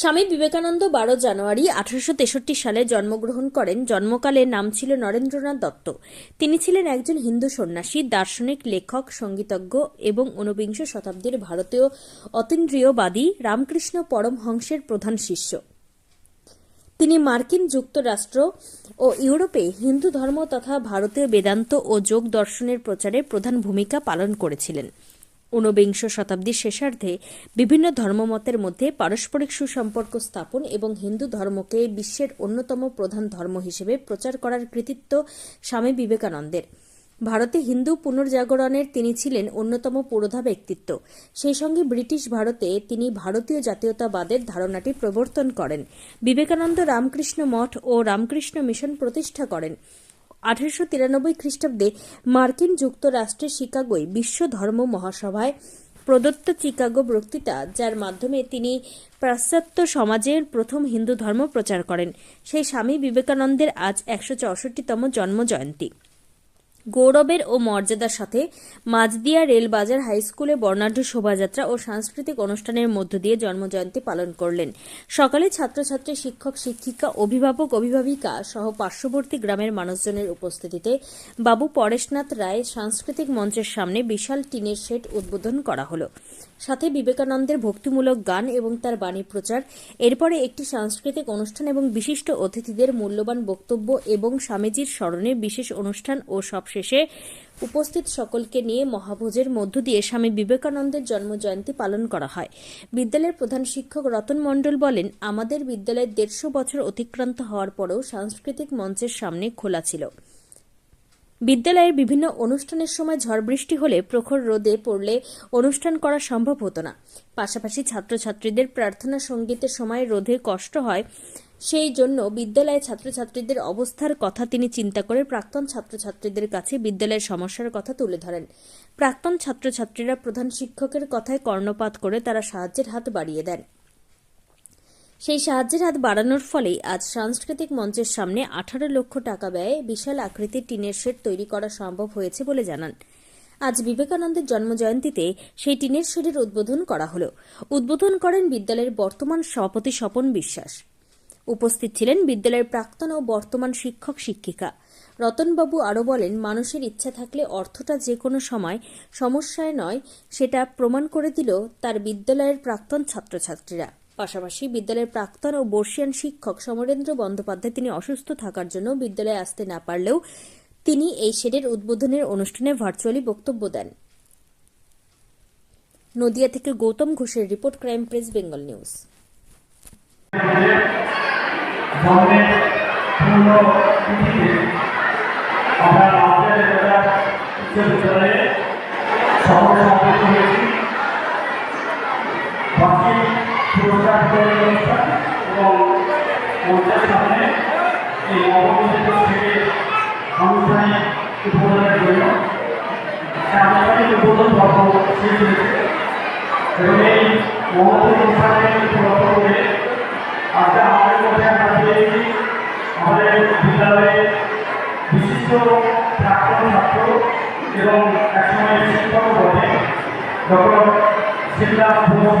স্বামী বিবেকানন্দ বারো জানুয়ারি আঠারোশো তেষট্টি সালে জন্মগ্রহণ করেন। জন্মকালে নাম ছিল নরেন্দ্রনাথ দত্ত। তিনি ছিলেন একজন হিন্দু সন্ন্যাসী, দার্শনিক, লেখক, সঙ্গীতজ্ঞ এবং ঊনবিংশ শতাব্দীর ভারতীয় অতীন্দ্রিয়বাদী রামকৃষ্ণ পরমহংসের প্রধান শিষ্য। তিনি মার্কিন যুক্তরাষ্ট্র ও ইউরোপে হিন্দু ধর্ম তথা ভারতীয় বেদান্ত ও যোগ দর্শনের প্রচারে প্রধান ভূমিকা পালন করেছিলেন। ঊনবিংশ শতাব্দীর শেষার্ধে বিভিন্ন ধর্মমতের মধ্যে পারস্পরিক সুসম্পর্ক স্থাপন এবং হিন্দু ধর্মকে বিশ্বের অন্যতম প্রধান ধর্ম হিসেবে প্রচার করার কৃতিত্ব স্বামী বিবেকানন্দের। ভারতে হিন্দু পুনর্জাগরণের তিনি ছিলেন অন্যতম পুরোধা ব্যক্তিত্ব। সেই সঙ্গে ব্রিটিশ ভারতে তিনি ভারতীয় জাতীয়তাবাদের ধারণাটি প্রবর্তন করেন। বিবেকানন্দ রামকৃষ্ণ মঠ ও রামকৃষ্ণ মিশন প্রতিষ্ঠা করেন। আঠারোশো তিরানব্বই খ্রিস্টাব্দে মার্কিন যুক্তরাষ্ট্রের শিকাগোয় বিশ্ব ধর্ম মহাসভায় প্রদত্ত চিকাগো বক্তৃতা, যার মাধ্যমে তিনি পাশ্চাত্য সমাজের প্রথম হিন্দু ধর্ম প্রচার করেন। সেই স্বামী বিবেকানন্দের আজ একশো চৌষট্টিতম জন্ম জয়ন্তী গৌরবের ও মর্যাদার সাথে মাঝদিয়া রেলবাজার হাইস্কুলে বর্ণাঢ্য শোভাযাত্রা ও সাংস্কৃতিক অনুষ্ঠানের মধ্য দিয়ে জন্মজয়ন্তী পালন করলেন। সকালে ছাত্রছাত্রী, শিক্ষক, শিক্ষিকা, অভিভাবক, অভিভাবিকা সহ পার্শ্ববর্তী গ্রামের মানুষজনের উপস্থিতিতে বাবু পরেশনাথ রায় সাংস্কৃতিক মঞ্চের সামনে বিশাল টিনের শেড উদ্বোধন করা হলো। সাথে বিবেকানন্দের ভক্তিমূলক গান এবং তার বাণী প্রচার, এরপরে একটি সাংস্কৃতিক অনুষ্ঠান এবং বিশিষ্ট অতিথিদের মূল্যবান বক্তব্য এবং স্বামীজির স্মরণে বিশেষ অনুষ্ঠান ও সবশেষে উপস্থিত সকলকে নিয়ে মহাভোজের মধ্য দিয়ে স্বামী বিবেকানন্দের জন্মজয়ন্তী পালন করা হয়। বিদ্যালয়ের প্রধান শিক্ষক রতন মণ্ডল বলেন, আমাদের বিদ্যালয়ের দেড়শো বছর অতিক্রান্ত হওয়ার পরেও সাংস্কৃতিক মঞ্চের সামনে খোলা ছিল। বিদ্যালয়ের বিভিন্ন অনুষ্ঠানের সময় ঝড় বৃষ্টি হলে প্রখর রোদে পড়লে অনুষ্ঠান করা সম্ভব হতো না। পাশাপাশি ছাত্রছাত্রীদের প্রার্থনা সঙ্গীতের সময় রোধে কষ্ট হয়। সেই জন্য বিদ্যালয়ে ছাত্রছাত্রীদের অবস্থার কথা তিনি চিন্তা করে প্রাক্তন ছাত্রছাত্রীদের কাছে বিদ্যালয়ের সমস্যার কথা তুলে ধরেন। প্রাক্তন ছাত্রছাত্রীরা প্রধান শিক্ষকের কথায় কর্ণপাত করে তারা সাহায্যের হাত বাড়িয়ে দেন। সেই সাহায্যের হাত বাড়ানোর ফলেই আজ সাংস্কৃতিক মঞ্চের সামনে আঠারো লক্ষ টাকা ব্যয়ে বিশাল আকৃতির টিনের শেড তৈরি করা সম্ভব হয়েছে বলে জানান। আজ বিবেকানন্দের জন্মজয়ন্তীতে সেই টিনের শেডের উদ্বোধন করা হল। উদ্বোধন করেন বিদ্যালয়ের বর্তমান সভাপতি স্বপন বিশ্বাস। উপস্থিত ছিলেন বিদ্যালয়ের প্রাক্তন ও বর্তমান শিক্ষক শিক্ষিকা। রতনবাবু আরও বলেন, মানুষের ইচ্ছা থাকলে অর্থটা যে কোনো সময় সমস্যায় নয়, সেটা প্রমাণ করে দিল তার বিদ্যালয়ের প্রাক্তন ছাত্রছাত্রীরা। পাশাপাশি বিদ্যালয়ের প্রাক্তন ও বর্ষিয়ান শিক্ষক সমরেন্দ্র বন্দ্যোপাধ্যায় তিনি অসুস্থ থাকার জন্য বিদ্যালয়ে আসতে না পারলেও তিনি এই শেডের উদ্বোধনের অনুষ্ঠানে ভার্চুয়ালি বক্তব্য দেন। নদিয়া থেকে গৌতম ঘোষের report, crime press, Bengal news. জন্মের পূর্ণ তিথিতে আমরা রাজ্যের জেলা বিশ্ববিদ্যালয়ে সফল সম্পন্ন হয়েছি। বার্ষিক পুরস্কার বিতরণ অনুষ্ঠান এবং মঞ্চের সামনে এই নবনির্মিত থেকে আনুষ্ঠানিক করে ডক্টর শিবরাম ঘোষ